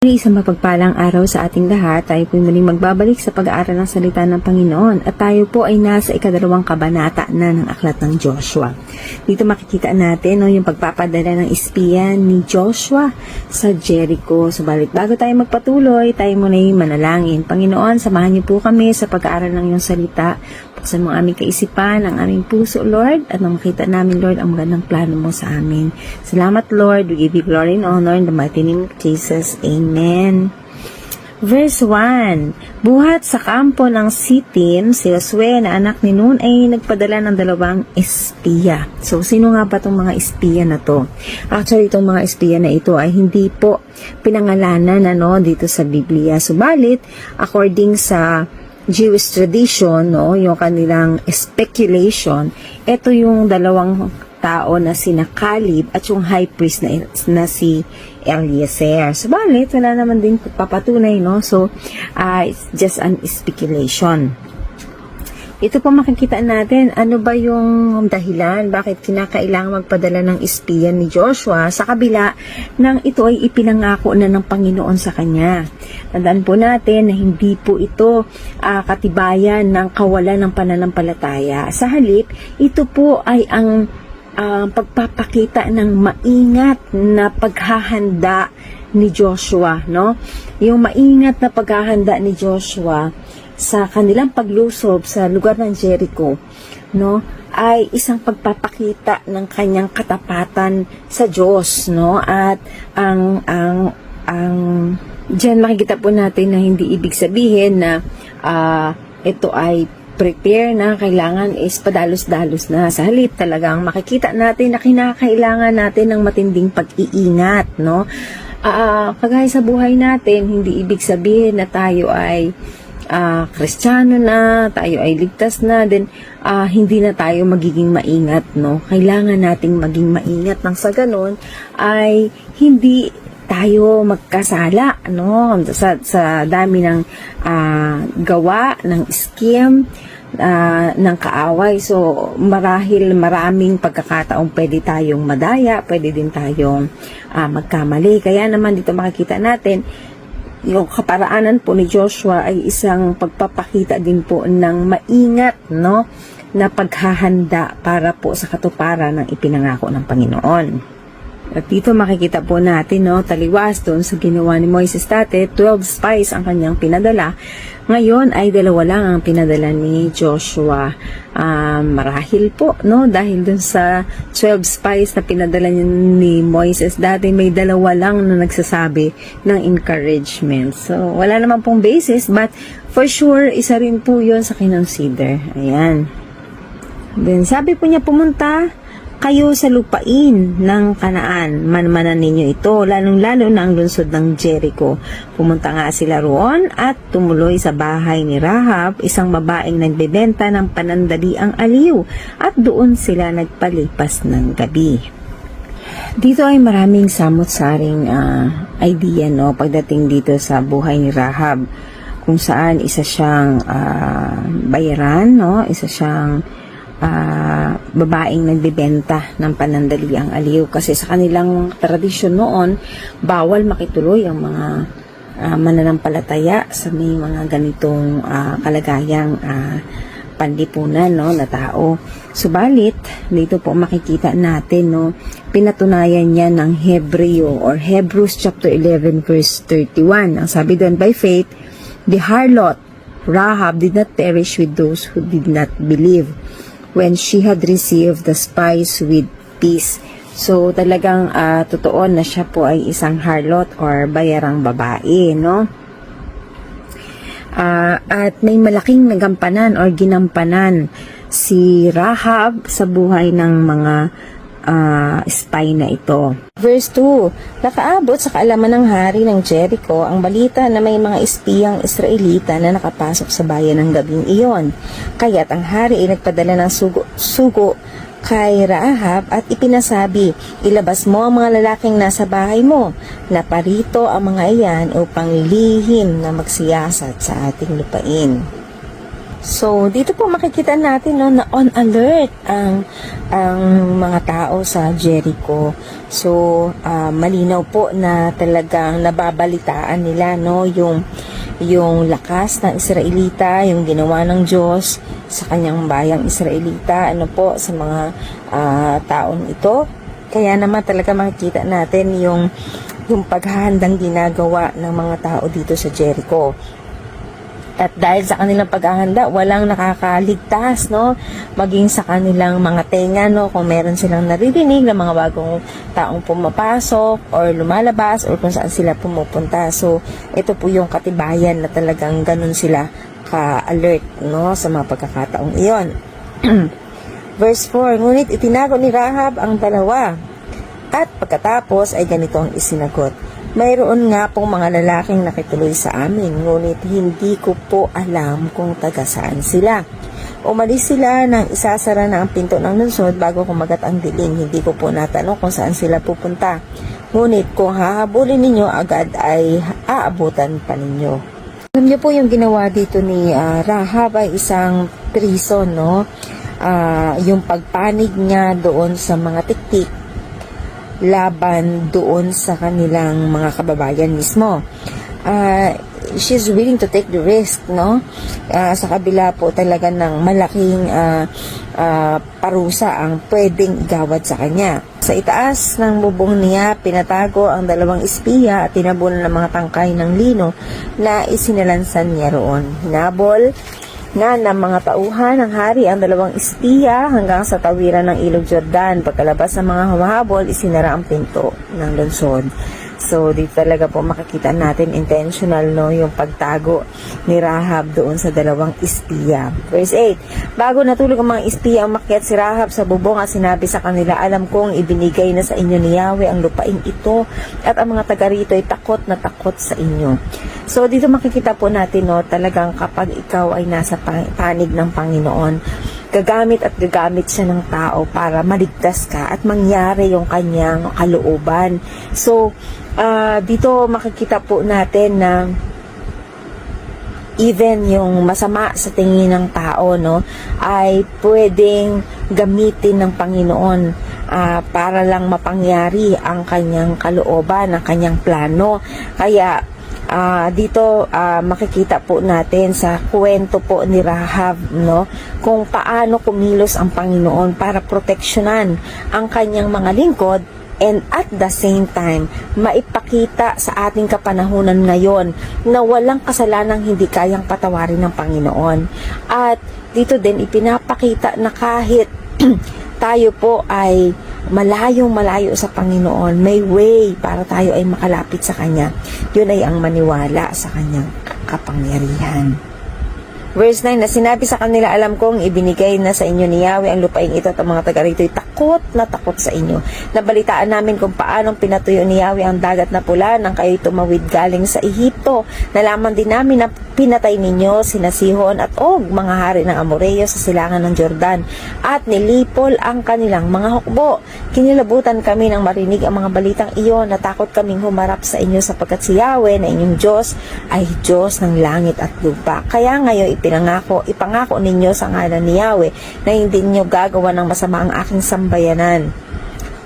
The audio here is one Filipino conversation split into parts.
Isang mapagpalang araw sa ating lahat, tayo po muling magbabalik sa pag-aaral ng salita ng Panginoon at tayo po ay nasa ikadalawang kabanata na ng aklat ng Joshua. Dito makikita natin no, yung pagpapadala ng espiya ni Joshua sa Jericho. Subalit bago tayo magpatuloy, tayo muna yung manalangin. Panginoon, samahan niyo po kami sa pag-aaral ng iyong salita. Buksan mo aming kaisipan, ang aming puso, Lord, at makita namin, Lord, ang magandang plano mo sa amin. Salamat, Lord. We give you glory and honor in the mighty name of Jesus. Amen. Verse 1. Buhat sa kampo ng Sitim, si Josue na anak ni Nun ay nagpadala ng dalawang espiya. So, sino nga ba itong mga espiya na to? Actually, itong mga espiya na ito ay hindi po pinangalanan ano, dito sa Biblia. Subalit, according sa Jewish tradition, no, yung kanilang speculation, ito yung dalawang tao na sina Caleb at yung high priest na, na si Eliezer. Subalit, wala naman din papatunay, no? So, uh, it's just an speculation. Ito po makikita natin, ano ba yung dahilan, bakit kinakailangan magpadala ng espiya ni Joshua sa kabila ng ito ay ipinangako na ng Panginoon sa kanya. Tandaan po natin na hindi po ito ah, katibayan ng kawalan ng pananampalataya. Sa halip, ito po ay ang ah, pagpapakita ng maingat na paghahanda ni Joshua, no? Yung maingat na paghahanda ni Joshua sa kanilang paglusob sa lugar ng Jericho, no? ay isang pagpapakita ng kanyang katapatan sa Diyos, no? At ang ang ang diyan makikita po natin na hindi ibig sabihin na ah, ito ay prepare na kailangan is padalos-dalos na. Sa halip talagang makikita natin na kinakailangan natin ng matinding pag-iingat no? Ah, kagaya sa buhay natin hindi ibig sabihin na tayo ay ah, kristyano na tayo ay ligtas na then ah, hindi na tayo magiging maingat no? Kailangan nating maging maingat. Nang sa ganun ay hindi tayo magkasala no sa sa dami ng ah, gawa ng scheme ah, ng kaaway so marahil maraming pagkakataong pwede tayong madaya pwede din tayong ah, magkamali kaya naman dito makikita natin yung kaparaanan po ni Joshua ay isang pagpapakita din po ng maingat no na paghahanda para po sa katuparan ng ipinangako ng Panginoon. At dito makikita po natin, no, taliwas doon sa ginawa ni Moises dati, 12 spies ang kanyang pinadala. Ngayon ay dalawa lang ang pinadala ni Joshua. Um, marahil po, no, dahil doon sa 12 spies na pinadala ni Moises dati, may dalawa lang na nagsasabi ng encouragement. So, wala naman pong basis, but for sure, isa rin po yun sa kinonsider. Ayan. Then, sabi po niya pumunta kayo sa lupain ng kanaan. Manmanan ninyo ito, lalong-lalo na ang lungsod ng Jericho. Pumunta nga sila roon at tumuloy sa bahay ni Rahab, isang babaeng nagbebenta ng panandaliang aliw at doon sila nagpalipas ng gabi. Dito ay maraming samot-saring ah, idea no pagdating dito sa buhay ni Rahab kung saan isa siyang ah, bayaran no isa siyang ah, babaeng nagbebenta ng panandaliang aliw kasi sa kanilang tradisyon noon bawal makituloy ang mga ah, mananampalataya sa may mga ganitong ah, kalagayang ah, panlipunan no na tao. Subalit, dito po makikita natin no pinatunayan niya ng Hebreo or Hebrews chapter 11 verse 31. Ang sabi doon by faith, the harlot Rahab did not perish with those who did not believe when she had received the spies with peace. So talagang ah, totoo na siya po ay isang harlot or bayarang babae, no? Ah, at may malaking nagampanan or ginampanan si Rahab sa buhay ng mga ah, spy na ito. Verse 2, Nakaabot sa kaalaman ng hari ng Jericho ang balita na may mga espiyang Israelita na nakapasok sa bayan ng gabing iyon. Kaya't ang hari ay nagpadala ng sugo, sugo kay Rahab at ipinasabi, ilabas mo ang mga lalaking nasa bahay mo, na parito ang mga iyan upang lihim na magsiyasat sa ating lupain. So, dito po makikita natin no, na on alert ang ang mga tao sa Jericho. So, ah, malinaw po na talagang nababalitaan nila no yung yung lakas ng Israelita, yung ginawa ng Diyos sa kanyang bayang Israelita, ano po sa mga ah, taong ito. Kaya naman talaga makikita natin yung yung paghahandang ginagawa ng mga tao dito sa Jericho. At dahil sa kanilang paghahanda, walang nakakaligtas, no? Maging sa kanilang mga tenga, no? Kung meron silang naririnig ng mga bagong taong pumapasok or lumalabas or kung saan sila pumupunta. So, ito po yung katibayan na talagang ganun sila ka-alert, no? Sa mga pagkakataong iyon. Verse 4, Ngunit itinago ni Rahab ang dalawa. At pagkatapos ay ganito ang isinagot. Mayroon nga pong mga lalaking nakituloy sa amin, ngunit hindi ko po alam kung taga saan sila. Umalis sila nang isasara na ang pinto ng lungsod bago kumagat ang dilim. Hindi ko po natanong kung saan sila pupunta. Ngunit kung hahabulin ninyo agad ay aabutan pa ninyo. Alam niyo po yung ginawa dito ni ah, Rahab ay isang prison, no? Ah, yung pagpanig niya doon sa mga tiktik laban doon sa kanilang mga kababayan mismo. Ah, she's willing to take the risk, no? Ah, sa kabila po talaga ng malaking ah, ah, parusa ang pwedeng igawad sa kanya. Sa itaas ng bubong niya, pinatago ang dalawang espiya at tinabunan ng mga tangkay ng lino na isinalansan niya roon. Hinabol na ng mga tauhan ng hari ang dalawang espiya hanggang sa tawiran ng ilog Jordan. Pagkalabas ng mga humahabol, isinara ang pinto ng lungsod. So, dito talaga po makikita natin intentional no yung pagtago ni Rahab doon sa dalawang espiya. Verse 8, Bago natulog ang mga espiya, umakyat si Rahab sa bubong at sinabi sa kanila, Alam kong ibinigay na sa inyo ni Yahweh ang lupain ito at ang mga taga rito ay takot na takot sa inyo. So, dito makikita po natin no, talagang kapag ikaw ay nasa pa- panig ng Panginoon, gagamit at gagamit siya ng tao para maligtas ka at mangyari yung kanyang kalooban. So, ah, dito makikita po natin na even yung masama sa tingin ng tao no ay pwedeng gamitin ng Panginoon ah, para lang mapangyari ang kanyang kalooban, ang kanyang plano. Kaya ah, dito ah, makikita po natin sa kwento po ni Rahab no kung paano kumilos ang Panginoon para proteksyonan ang kanyang mga lingkod and at the same time, maipakita sa ating kapanahunan ngayon na walang kasalanang hindi kayang patawarin ng Panginoon. At dito din ipinapakita na kahit tayo po ay malayong malayo sa Panginoon, may way para tayo ay makalapit sa Kanya. Yun ay ang maniwala sa Kanyang kapangyarihan. Verse 9, na sinabi sa kanila, alam kong ibinigay na sa inyo ni Yahweh ang lupain ito at ang mga taga rito ay takot na takot sa inyo. Nabalitaan namin kung paanong pinatuyo ni Yahweh ang dagat na pula nang kayo tumawid galing sa Ehipto. Nalaman din namin na pinatay ninyo sina Sihon at Og, mga hari ng Amoreo sa silangan ng Jordan, at nilipol ang kanilang mga hukbo. Kinilabutan kami nang marinig ang mga balitang iyon, natakot kaming humarap sa inyo sapagkat si Yahweh na inyong Diyos ay Diyos ng langit at lupa. Kaya ngayon ipinangako, ipangako ninyo sa ngalan ni Yahweh na hindi ninyo gagawa ng masama ang aking sambayanan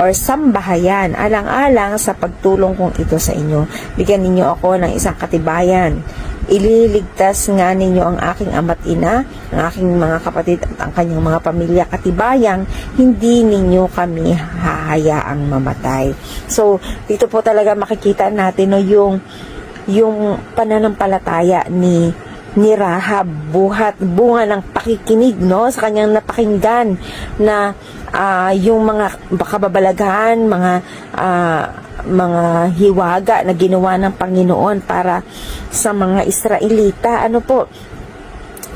or sambahayan alang-alang sa pagtulong kong ito sa inyo. Bigyan ninyo ako ng isang katibayan. Ililigtas nga ninyo ang aking ama't ina, ang aking mga kapatid at ang kanyang mga pamilya katibayang hindi ninyo kami hahayaang mamatay. So, dito po talaga makikita natin no, yung yung pananampalataya ni ni Rahab. Buhat bunga ng pakikinig no sa kanyang napakinggan na ah, yung mga kababalaghan mga ah, mga hiwaga na ginawa ng Panginoon para sa mga Israelita. Ano po?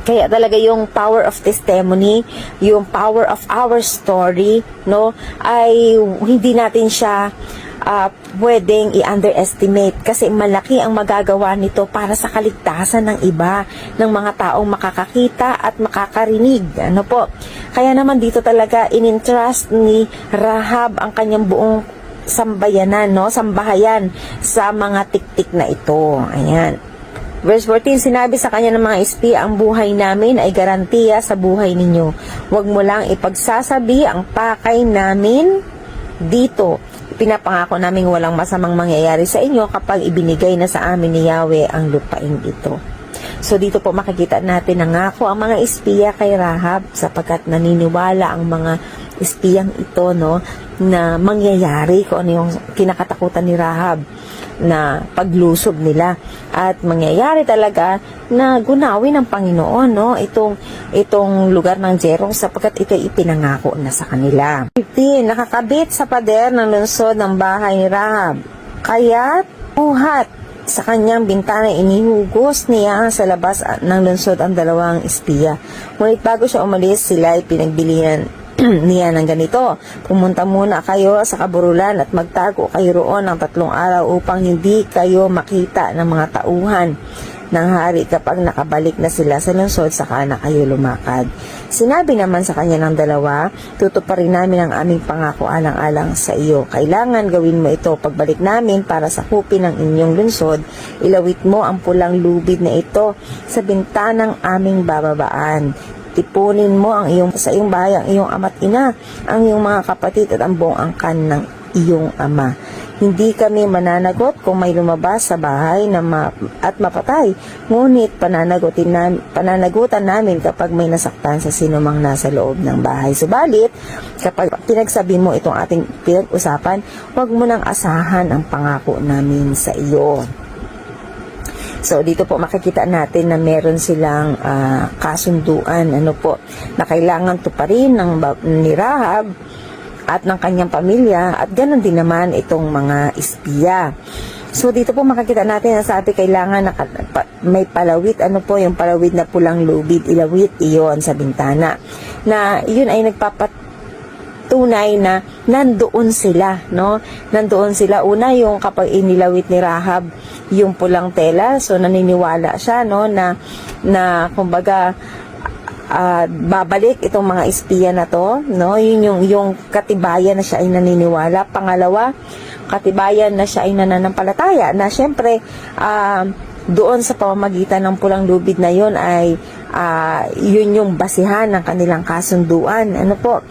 Kaya talaga yung power of testimony, yung power of our story, no, ay hindi natin siya ah, pwedeng i-underestimate kasi malaki ang magagawa nito para sa kaligtasan ng iba, ng mga taong makakakita at makakarinig. Ano po? Kaya naman dito talaga inintrust ni Rahab ang kanyang buong sambayanan, no? Sambahayan sa mga tiktik na ito. Ayan. Verse 14, sinabi sa kanya ng mga espiya, ang buhay namin ay garantiya sa buhay ninyo. Huwag mo lang ipagsasabi ang pakay namin dito. Pinapangako namin walang masamang mangyayari sa inyo kapag ibinigay na sa amin ni Yahweh ang lupain ito. So dito po makikita natin na ngako ang mga espiya kay Rahab sapagkat naniniwala ang mga espiyang ito no na mangyayari kung ano yung kinakatakutan ni Rahab na paglusob nila at mangyayari talaga na gunawin ng Panginoon no itong itong lugar ng Jerong sapagkat ito ipinangako na sa kanila. 15 nakakabit sa pader ng lungsod ng bahay ni Rahab kaya uhat sa kanyang bintana inihugos niya sa labas ng lungsod ang dalawang espiya. Ngunit bago siya umalis, sila ay pinagbilihan niya ng ganito. Pumunta muna kayo sa kaburulan at magtago kayo roon ng tatlong araw upang hindi kayo makita ng mga tauhan ng hari kapag nakabalik na sila sa lungsod saka na kayo lumakad. Sinabi naman sa kanya ng dalawa, tutuparin namin ang aming pangako alang-alang sa iyo. Kailangan gawin mo ito pagbalik namin para sa kupin ng inyong lungsod. Ilawit mo ang pulang lubid na ito sa bintanang aming bababaan. Tipunin mo ang iyong sa iyong bahay ang iyong ama't ina, ang iyong mga kapatid at ang buong angkan ng iyong ama. Hindi kami mananagot kung may lumabas sa bahay na ma- at mapatay. Ngunit pananagutin na, pananagutan namin kapag may nasaktan sa sinumang nasa loob ng bahay. Subalit, kapag pinagsabi mo itong ating pinag-usapan, huwag mo nang asahan ang pangako namin sa iyo. So dito po makikita natin na meron silang ah, kasunduan ano po na kailangan tuparin ng ni Rahab at ng kanyang pamilya at ganoon din naman itong mga espiya. So dito po makikita natin na sabi kailangan na may palawit ano po yung palawit na pulang lubid ilawit iyon sa bintana na yun ay nagpapat tunay na nandoon sila, no? Nandoon sila. Una, yung kapag inilawit ni Rahab yung pulang tela, so naniniwala siya, no, na, na kumbaga, ah, babalik itong mga espiya na to, no? Yun yung, yung katibayan na siya ay naniniwala. Pangalawa, katibayan na siya ay nananampalataya, na syempre, ah, doon sa pamamagitan ng pulang lubid na yon ay ah, yun yung basihan ng kanilang kasunduan. Ano po?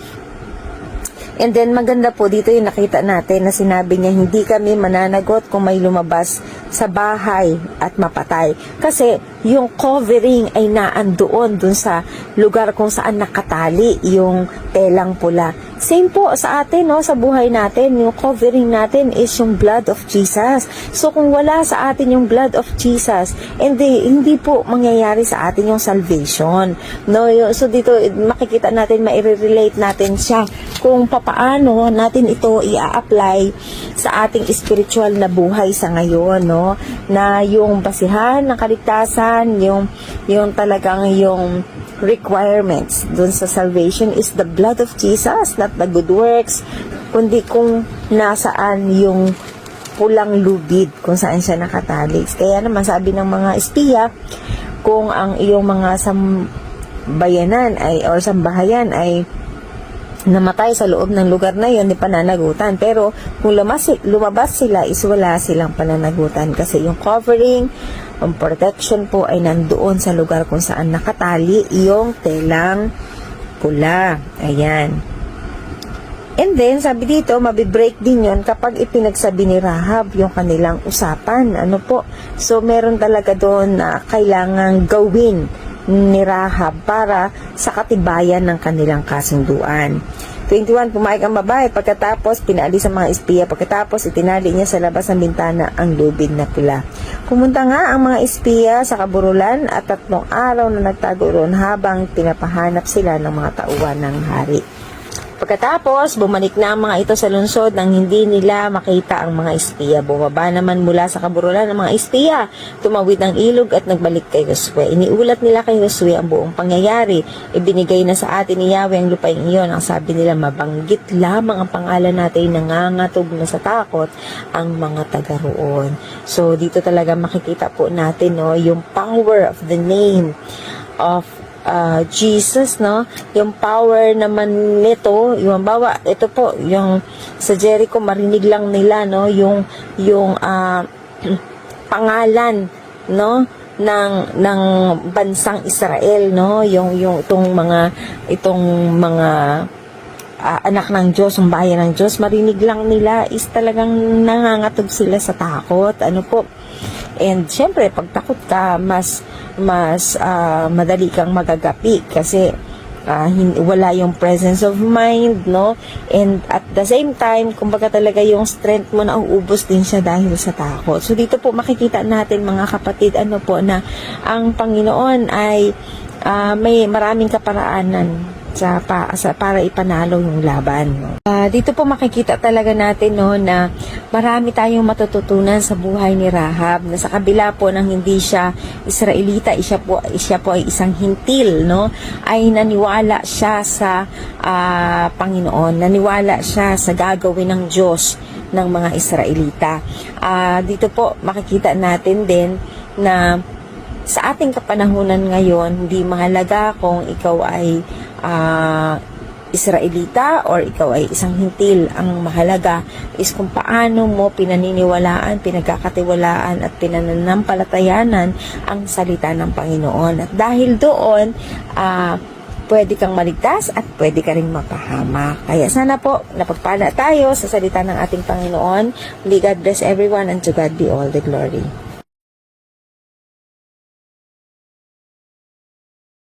And then maganda po dito yung nakita natin na sinabi niya hindi kami mananagot kung may lumabas sa bahay at mapatay. Kasi yung covering ay naandoon dun sa lugar kung saan nakatali yung telang pula. Same po sa atin, no, sa buhay natin, yung covering natin is yung blood of Jesus. So kung wala sa atin yung blood of Jesus, hindi, hindi po mangyayari sa atin yung salvation. No, so dito makikita natin, maire-relate natin siya kung papaano natin ito i-apply sa ating spiritual na buhay sa ngayon, no? Na yung basihan ng kaligtasan, yung yung talagang yung requirements dun sa salvation is the blood of Jesus, not the good works, kundi kung nasaan yung pulang lubid kung saan siya nakatali. Kaya naman sabi ng mga espiya, kung ang iyong mga sambayanan ay or sambahayan ay namatay sa loob ng lugar na yon ni pananagutan. Pero kung lumas, lumabas sila is wala silang pananagutan kasi yung covering, ang protection po ay nandoon sa lugar kung saan nakatali yung telang pula. Ayan. And then, sabi dito, mabibreak din yon kapag ipinagsabi ni Rahab yung kanilang usapan. Ano po? So, meron talaga doon na kailangang gawin ni Rahab para sa katibayan ng kanilang kasunduan. 21, pumayag ang babae. Pagkatapos, pinaalis ang mga espiya. Pagkatapos, itinali niya sa labas ng bintana ang lubid na pula. Pumunta nga ang mga espiya sa kaburulan at tatlong araw na nagtago roon habang pinapahanap sila ng mga tauhan ng hari. Pagkatapos, bumalik na ang mga ito sa lungsod nang hindi nila makita ang mga espiya. Bumaba naman mula sa kaburulan ng mga espiya. Tumawid ng ilog at nagbalik kay Josue. Iniulat nila kay Josue ang buong pangyayari. Ibinigay na sa atin ni Yahweh ang lupain iyon. Ang sabi nila, mabanggit lamang ang pangalan natin nangangatog na sa takot ang mga taga roon. So, dito talaga makikita po natin no, yung power of the name of uh, Jesus, no? Yung power naman nito, yung bawa, ito po, yung sa Jericho, marinig lang nila, no? Yung, yung, uh, pangalan, no? ng ng bansang Israel no yung yung itong mga itong mga ah, anak ng Diyos, ang bayan ng Diyos, marinig lang nila is talagang nangangatog sila sa takot. Ano po? And syempre, pag takot ka, mas mas ah, madali kang magagapi kasi ah, hin- wala yung presence of mind, no? And at the same time, kumbaga talaga yung strength mo na uubos din siya dahil sa takot. So dito po makikita natin mga kapatid, ano po na ang Panginoon ay ah, may maraming kaparaanan sa, pa, sa para ipanalo yung laban. Ah, dito po makikita talaga natin no na marami tayong matututunan sa buhay ni Rahab na sa kabila po ng hindi siya Israelita, siya po siya po ay isang hintil no ay naniwala siya sa ah, Panginoon, naniwala siya sa gagawin ng Diyos ng mga Israelita. Ah, dito po makikita natin din na sa ating kapanahunan ngayon, hindi mahalaga kung ikaw ay ah, Israelita or ikaw ay isang hintil. Ang mahalaga is kung paano mo pinaniniwalaan, pinagkakatiwalaan at pinananampalatayanan ang salita ng Panginoon. At dahil doon, ah, pwede kang maligtas at pwede ka rin mapahamak. Kaya sana po, napagpala tayo sa salita ng ating Panginoon. May God bless everyone and to God be all the glory.